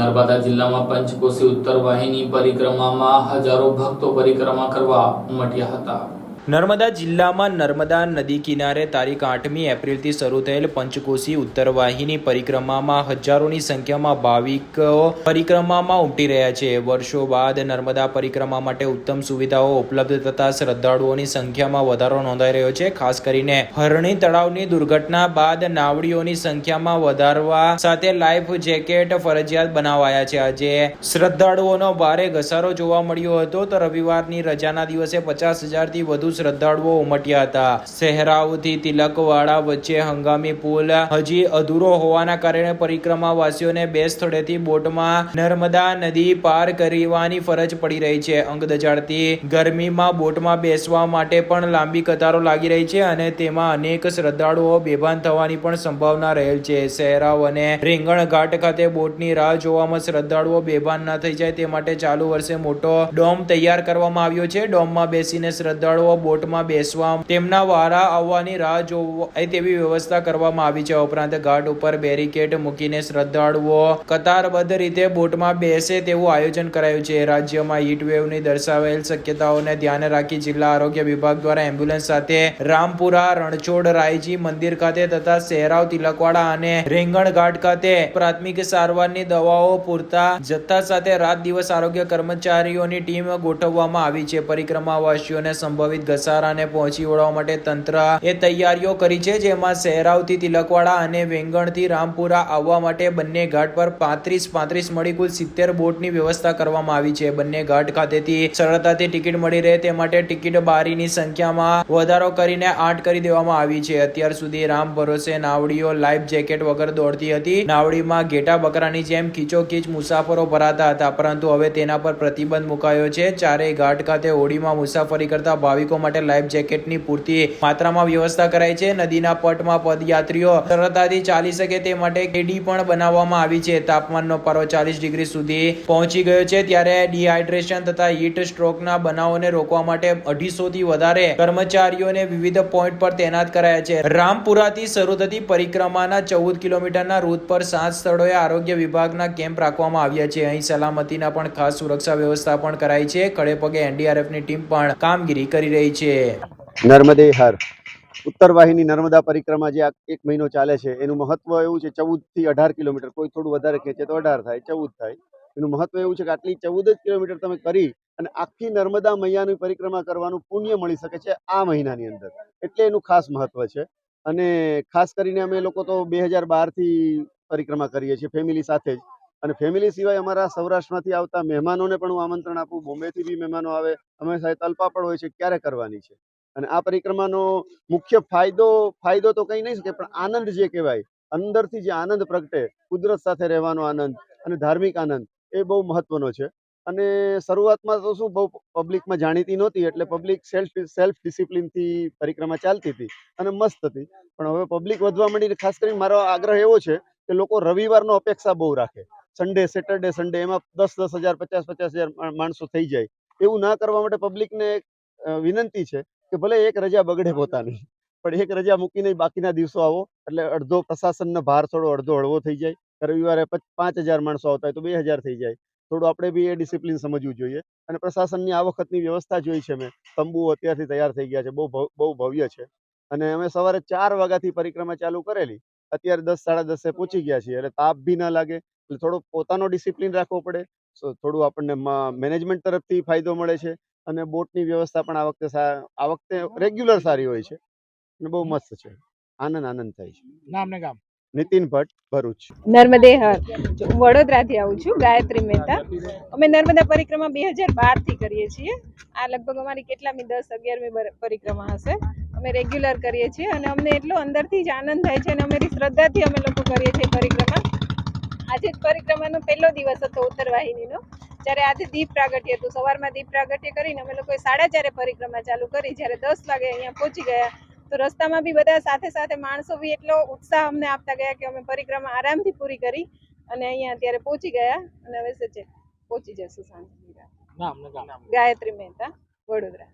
નર્મદા જિલ્લામાં પંચકોશી ઉત્તર વાહિની પરિક્રમામાં હજારો ભક્તો પરિક્રમા કરવા ઉમટ્યા હતા. નર્મદા જિલ્લામાં નર્મદા નદી કિનારે તારીખ આઠમી એપ્રિલથી શરૂ થયેલ પંચકોશી ઉત્તર વાહિની પરિક્રમામાં હજારોની સંખ્યામાં ભાવિકો પરિક્રમામાં ઉમટી રહ્યા છે. વર્ષો બાદ નર્મદા પરિક્રમા માટે ઉત્તમ સુવિધાઓ ઉપલબ્ધ થતા શ્રદ્ધાળુઓની સંખ્યામાં વધારો નોંધાઈ રહ્યો છે. ખાસ કરીને હરણી તળાવની દુર્ઘટના બાદ નાવડીઓની સંખ્યામાં વધારવા સાથે લાઈફ જેકેટ ફરજિયાત બનાવાયા છે. આજે શ્રદ્ધાળુઓનો ભારે ઘસારો જોવા મળ્યો હતો. તો રવિવારની રજાના દિવસે પચાસ હજારથી વધુ શ્રદ્ધાળુઓ ઉમટ્યા હતા. સહેરાવથી તિલકવાડા વચ્ચે હંગામી પુલ હજી અધૂરો હોવાના કારણે પરિક્રમાવાસીઓને બે સ્થળેથી બોટમાં નર્મદા નદી પાર કરવાની ફરજ પડી રહી છે. અંગ દજાડતી ગરમીમાં બોટમાં બેસવા માટે પણ લાંબી કતારો લાગી રહી છે અને તેમાં અનેક શ્રદ્ધાળુઓ બેભાન થવાની પણ સંભાવના રહેલ છે. સહેરાવ અને રીંગણ ઘાટ ખાતે બોટની રાહ જોવામાં શ્રદ્ધાળુઓ બેભાન ન થઈ જાય તે માટે ચાલુ વર્ષે મોટો ડોમ તૈયાર કરવામાં આવ્યો છે. ડોમમાં બેસીને શ્રદ્ધાળુઓ બોટમાં બેસવા, તેમના વારા આવવાની રાહ જોવાય તેવી વ્યવસ્થા કરવામાં આવી છે. ઉપરાંત ઘાટ ઉપર બેરિકેડ મૂકીને શ્રદ્ધાળુઓ કતારબદ્ધ રીતે બોટમાં બેસે તેવું આયોજન કરાયું છે. રાજ્યમાં હીટવેવની દર્શાવેલ શક્યતાઓને ધ્યાને રાખી જિલ્લા આરોગ્ય વિભાગ દ્વારા એમ્બ્યુલન્સ સાથે રામપુરા, રણછોડ, રાયજી મંદિર ખાતે તથા સહેરાવ તિલકવાડા અને રેંગણ ઘાટ ખાતે પ્રાથમિક સારવારની દવાઓ પૂરતા જથ્થા સાથે રાત દિવસ આરોગ્ય કર્મચારીઓની ટીમ ગોઠવવામાં આવી છે. પરિક્રમાવાસીઓને સંભવિત ઘસારાને પહોંચી વળવા માટે તંત્ર એ તૈયારીઓ કરી છે, જેમાં શહેરાવથી તિલકવાડા અને વેંગણથી રામપુરા આવવા માટે બંને ઘાટ પર પાંત્રીસ પાંત્રીસ મળી કુલ સિત્તેર બોટની વ્યવસ્થા કરવામાં આવી છે. બંને ઘાટ ખાતેથી સરળતાથી ટિકિટ મળી રહે તે માટે ટિકિટ બારીની સંખ્યામાં વધારો કરીને આઠ કરી દેવામાં આવી છે. અત્યાર સુધી રામ ભરોસે નાવડીઓ લાઈફ જેકેટ વગર દોડતી હતી. નાવડીમાં ઘેટા બકરાની જેમ ખીચોખીચ મુસાફરો ભરાતા હતા, પરંતુ હવે તેના પર પ્રતિબંધ મુકાયો છે. ચારેય ઘાટ ખાતે હોડીમાં મુસાફરી કરતા ભાવિકો માટે લાઈફ જેકેટની પૂરતી માત્રામાં વ્યવસ્થા કરાઈ છે. નદીના પટમાં પદયાત્રીઓ સરળતાથી ચાલી શકે તે માટે કેડી પણ બનાવવામાં આવી છે. તાપમાનનો પારો ચાલીસ ડિગ્રી સુધી પહોંચી ગયો છે. ત્યારે ડિહાઇડ્રેશન તથા હીટ સ્ટ્રોકના બનાવોને રોકવા માટે અઢીસો થી વધારે કર્મચારીઓને વિવિધ પોઈન્ટ પર તૈનાત કરાયા છે. રામપુરાથી શરૂ થતી પરિક્રમાના ચૌદ કિલોમીટરના રૂટ પર સાત સ્થળોએ આરોગ્ય વિભાગના કેમ્પ રાખવામાં આવ્યા છે. અહીં સલામતીના પણ ખાસ સુરક્ષા વ્યવસ્થા પણ કરાઈ છે. ખડેપગે એનડીઆરએફની ટીમ પણ કામગીરી કરી રહી છે. નર્મદે હર. ઉત્તર વાહિની નર્મદા પરિક્રમા જે એક મહિનો ચાલે છે, એનું મહત્વ એવું છે, ચૌદથી અઢાર કિલોમીટર. કોઈ થોડું વધારે ખેંચે તો અઢાર થાય, ચૌદ થાય. એનું મહત્વ એવું છે કે આટલી ચૌદ જ કિલોમીટર તમે કરી અને આખી નર્મદા મૈયાની પરિક્રમા કરવાનું પુણ્ય મળી શકે છે આ મહિનાની અંદર. એટલે એનું ખાસ મહત્વ છે. અને ખાસ કરીને અમે લોકો તો બે હજાર બારથી પરિક્રમા કરીએ છીએ, ફેમિલી સાથે જ. અને ફેમિલી સિવાય અમારા સૌરાષ્ટ્રમાંથી આવતા મહેમાનોને પણ હું આમંત્રણ આપું. બોમ્બેથી બી મહેમાનો આવે. અમે સાથે તલપાપડ હોય છે. ક્યારે કરવાની છે? અને આ પરિક્રમાનો મુખ્ય ફાયદો ફાયદો તો કંઈ નહીં શકે, પણ આનંદ જે કહેવાય, અંદરથી જે આનંદ પ્રગટે, કુદરત સાથે રહેવાનો આનંદ અને ધાર્મિક આનંદ, એ બહુ મહત્વનો છે. અને શરૂઆતમાં તો શું, બહુ પબ્લિકમાં જાણીતી નહોતી, એટલે પબ્લિક સેલ્ફ સેલ્ફ ડિસિપ્લિનથી પરિક્રમા ચાલતી હતી અને મસ્ત હતી. પણ હવે પબ્લિક વધવા માંડીને ખાસ કરીને મારો આગ્રહ એવો છે કે લોકો રવિવારનો અપેક્ષા બહુ રાખે. સન્ડે સેટરડે સન્ડે એમાં દસ દસ હજાર, પચાસ પચાસ હજાર માણસો થઈ જાય. એવું ના કરવા માટે પબ્લિકને વિનંતી છે કે ભલે એક રજા બગડે પોતાની, પણ એક રજા મૂકીને બાકીના દિવસો આવો. એટલે અડધો પ્રશાસનનો ભાર થોડો અડધો હળવો થઈ જાય. રવિવારે પચ- હજાર માણસો આવતા હોય તો બે હજાર થઈ જાય. થોડું આપણે બી એ ડિસિપ્લિન સમજવું જોઈએ. અને પ્રશાસનની આ વખતની વ્યવસ્થા જોઈ છે મેં. તંબુ અત્યારથી તૈયાર થઈ ગયા છે. બહુ બહુ ભવ્ય છે. અને અમે સવારે ચાર વાગ્યાથી પરિક્રમા ચાલુ કરેલી. અત્યારે દસ, સાડા દસે પહોંચી ગયા છીએ. એટલે તાપ બી ના લાગે. એટલે થોડો પોતાનો ડિસિપ્લિન રાખવો પડે. સો થોડું આપણને મેનેજમેન્ટ તરફથી ફાયદો મળે છે અને બોટની વ્યવસ્થા પણ આ વખતે આ વખતે રેગ્યુલર સારી હોય છે અને બહુ મસ્ત છે. આનંદ આનંદ થાય છે. નામ ને ગામ? નીતિન ભટ્ટ ભરૂચ. નર્મદે હર વડોદરાથી આવું છું ગાયત્રી મહેતા. અમે નર્મદા પરિક્રમા બે હજાર બારથી કરીએ છીએ. આ લગભગ અમારી કેટલામી દસ અગિયારમી પરિક્રમા હશે. અમે રેગ્યુલર કરીએ છીએ અને અમને એટલો અંદરથી જ આનંદ થાય છે અને અમારી શ્રદ્ધાથી અમે લોકો કરીએ છીએ પરિક્રમા. આજે જ પરિક્રમાનો પહેલો દિવસ હતો ઉત્તરવાહિનીનો જ્યારે આજે દીપ પ્રાગટ્ય હતું. સવારમાં દીપ પ્રાગટ્ય કરીને અમે લોકોએ સાડા ચારે પરિક્રમા ચાલુ કરી. જ્યારે દસ વાગે અહીંયા પહોંચી ગયા તો રસ્તામાં બી બધા સાથે સાથે માણસો બી એટલો ઉત્સાહ અમને આપતા ગયા કે અમે પરિક્રમા આરામથી પૂરી કરી અને અહીંયા અત્યારે પહોંચી ગયા અને હવે સચે પહોંચી જશું ગામ. ગાયત્રી મહેતા વડોદરા.